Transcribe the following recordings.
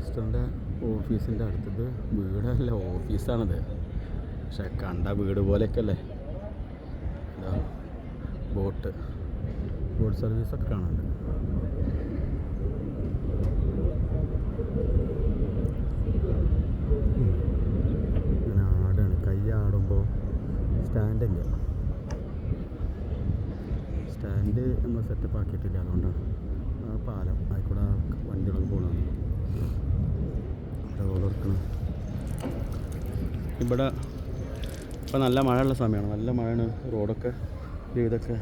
മിനിസ്റ്ററിന്റെ ഓഫീസിന്റെ അടുത്തത് വീടല്ല ഓഫീസാണത്. പക്ഷെ കണ്ട വീട് പോലെയൊക്കെ അല്ലേ ഇതാ ബോട്ട്. ബോട്ട് സർവീസൊക്കെ കാണുന്നുണ്ട് ഇങ്ങനെ ആടാണ്. കൈ ആടുമ്പോൾ സ്റ്റാൻഡില്ല സ്റ്റാൻഡ് നമ്മൾ സെറ്റപ്പ് ആക്കിയിട്ടില്ല അതുകൊണ്ടാണ് പാലം ആയിക്കൂടെ വണ്ടികളൊക്കെ പോകണം ഇവിടെ ഇപ്പം നല്ല മഴയുള്ള സമയമാണ്. നല്ല മഴയാണ്. റോഡൊക്കെ ഒരുവിധമൊക്കെ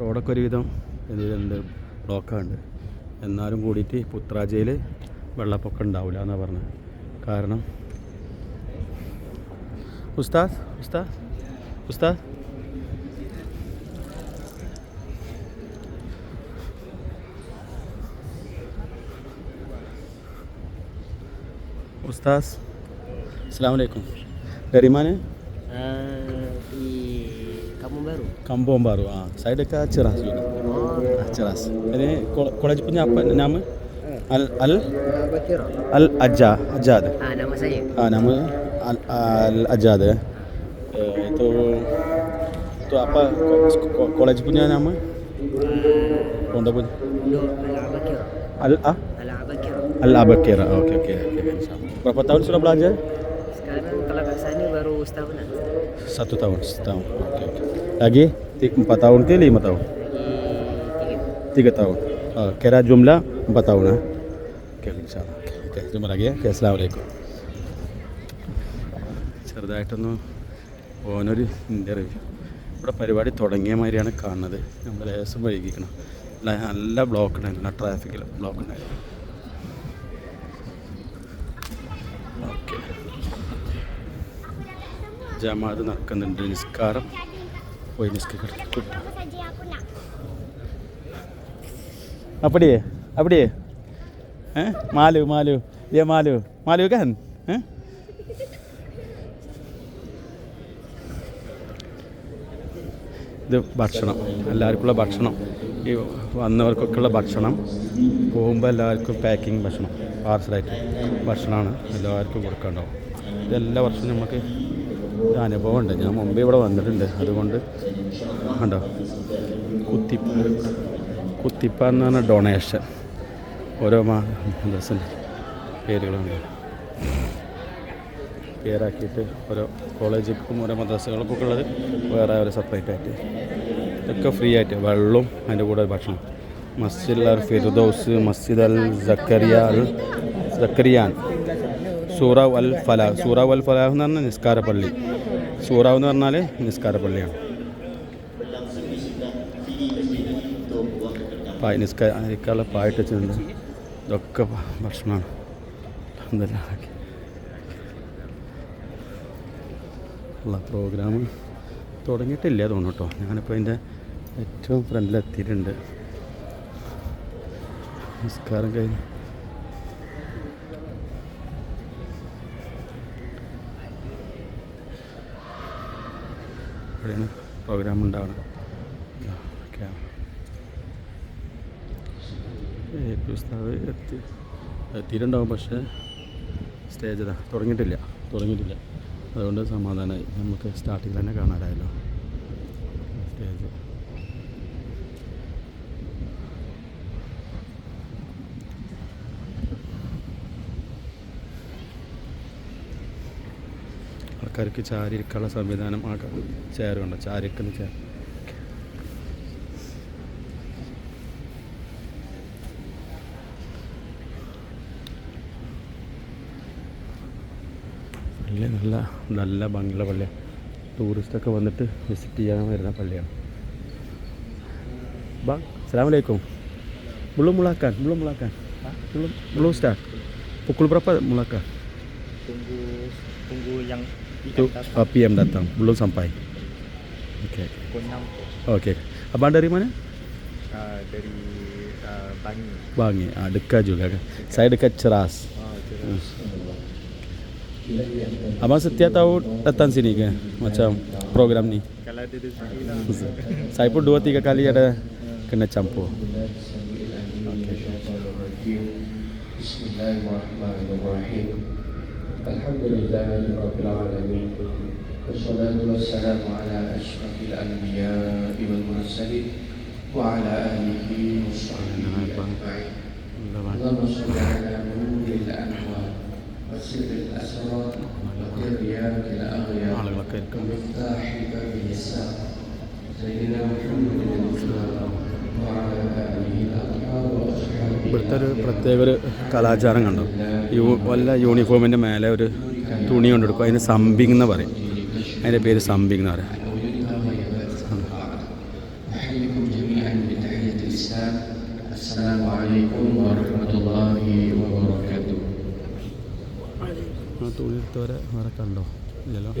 റോഡൊക്കെ ഒരുവിധം എന്ത് ബ്ലോക്കാണ്ട് എന്നാലും കൂടിയിട്ട് പുത്രാജയിൽ വെള്ളപ്പൊക്കം ഉണ്ടാവില്ല എന്നാണ് പറഞ്ഞത് കാരണം ഉസ്താദ് ഉസ്താദ് ഉസ്താദ്. ഉസ്താദ് അസ്സാം വലൈക്കും dari mana? Uh, di Kampung Baru. Kampung Baru ah. Saya dekat Ceras juga. Oh, ah, Ceras. Ini kol- kolej punya apa nama? Al Al? Bakira. Al Aja Ajad Ah, nama saya. ah nama Al Al Ajad ya Eh, itu itu apa? Ko- ko- kolej punya nama? Uh, pondok Nur Al. Al A Al Bakira. Al Abakir oke oke oke insyaallah berapa tahun sudah belajar tahun ke lima tahun Lagi tiga. tiga tahun Uh, kira jumlah empat tahun ah Okay, insyaallah oke oke jumpa lagi ya Okay, assalamualaikum ചെറുതായിട്ടൊന്ന് ഓനൊരു interview ഇവിടെ പരിപാടി തുടങ്ങിയ മാതിരിയാണ് കാണുന്നത് നമ്മൾ ലേശം വൈകിക്കണം നല്ല block ഉണ്ടായിരുന്നു നല്ല ട്രാഫിക്കിൽ ബ്ലോക്ക് ഉണ്ടായിരുന്നു ജമാഅത്ത് നടക്കുന്നുണ്ട്. നിസ്കാരം പോയി നിസ്കരിക്കും അപ്പടിയേ അപ്പടിയേ. മാലു മാലു. ഏ മാലു. മാലു കഹൻ ഏ? ഇത് ഭക്ഷണം. എല്ലാവർക്കുള്ള ഭക്ഷണം. ഈ വന്നവർക്കൊക്കെയുള്ള ഭക്ഷണം. പോകുമ്പോൾ എല്ലാവർക്കും പാക്കിംഗ് ഭക്ഷണം. പാർസലായിട്ട് ഭക്ഷണമാണ് എല്ലാവർക്കും കൊടുക്കേണ്ടത് ഇതെല്ലാ വർഷവും നമുക്ക് അനുഭവമുണ്ട്. ഞാൻ മുമ്പ് ഇവിടെ വന്നിട്ടുണ്ട്. അതുകൊണ്ട് കണ്ടോ? കുത്തിപ്പ് കുത്തിപ്പ എന്ന് പറഞ്ഞ ഡൊണേഷൻ ഓരോ മാ ദിവസം പേരുകളുണ്ട് പേരാക്കിയിട്ട് ഓരോ കോളേജുക്കും ഓരോ മദ്രസകൾക്കൊക്കെ ഉള്ളത് വേറെ ഒരു സെപ്പറേറ്റ് ആയിട്ട്. ഇതൊക്കെ ഫ്രീ ആയിട്ട്. വെള്ളവും അതിന്റെ കൂടെ ഭക്ഷണം. മസ്ജിദ് അൽ ഫിർദോസ് മസ്ജിദ് അൽ സക്കരിയ അൽ സക്കരിയാൻ. സൂറാവ് അൽ ഫലാഹ് സൂറാവ് അൽ ഫലാഹ് എന്ന് പറഞ്ഞാൽ നിസ്കാര പള്ളി. സൂറാവ് എന്ന് പറഞ്ഞാൽ നിസ്കാര പള്ളിയാണ്. പായ നിസ്കാരിക്കാനുള്ള പായിട്ട് വെച്ചിട്ടുണ്ട് ഇതൊക്കെ ഭക്ഷണമാണ്. ഉള്ള പ്രോഗ്രാം തുടങ്ങിയിട്ടില്ല തോന്നുന്നു കേട്ടോ. ഞാനിപ്പോൾ അതിന്റെ ഏറ്റവും ഫ്രണ്ടിലെത്തിയിട്ടുണ്ട് നിസ്കാരം കഴിഞ്ഞ് ഇവിടെയാണ് പ്രോഗ്രാം ഉണ്ടാവുന്നത്. ക്രിസ്താവ് എത്തി. എത്തിയിട്ടുണ്ടാവും പക്ഷേ സ്റ്റേജ് ഇതാ തുടങ്ങിയിട്ടില്ല തുടങ്ങിയിട്ടില്ല. അതുകൊണ്ട് സമാധാനമായി നമുക്ക് സ്റ്റാർട്ടിങ്ങിൽ തന്നെ കാണാനായല്ലോ. സ്റ്റേജ് ആൾക്കാർക്ക് ചാരിയിരിക്കാനുള്ള സംവിധാനം ആ ചെയറുണ്ട്? ചാരിക്കുന്ന ചേർ പള്ളി നല്ല നല്ല ഭംഗിയുള്ള പള്ളിയാണ് ടൂറിസ്റ്റൊക്കെ വന്നിട്ട് വിസിറ്റ് ചെയ്യാൻ വരുന്ന പള്ളിയാണ്. ബാ അസ്സാം mulakan belum mulakan belum belum start pukul berapa mulakan tunggu itu uh, PM datang belum sampai okey okey abang dari mana uh, dari uh, Bangi Bangi ah uh, dekat juga kan Dekat. saya dekat Ceras ah Ceras Hmm. Abang setiap tahun datang sini ke macam program ni? Kalau ada rezeki lah. saya pun dua tiga kali ada kena campur. Okay. Bismillahirrahmanirrahim. الحمد لله رب العالمين والصلاة والسلام على أشرف الأنبياء والمرسلين وعلى آله وصحبه أجمعين. اللهم صل على نور الأنوار وسر الأسرار وترياك الأغيار ومفتاح باب الساعة سيدنا محمد بن عبد الله ഇവിടുത്തെ ഒരു പ്രത്യേക ഒരു കലാചാരം കണ്ടു. You വല്ല യൂണിഫോമിന്റെ മേലെ ഒരു തുണി കൊണ്ടെടുക്കും. അതിന് സംബിങ് എന്ന് പറയും. അതിന്റെ പേര് സംബിങ് എന്ന് പറയും. ആ വേറെ കണ്ടോ? ഇല്ലല്ലോ.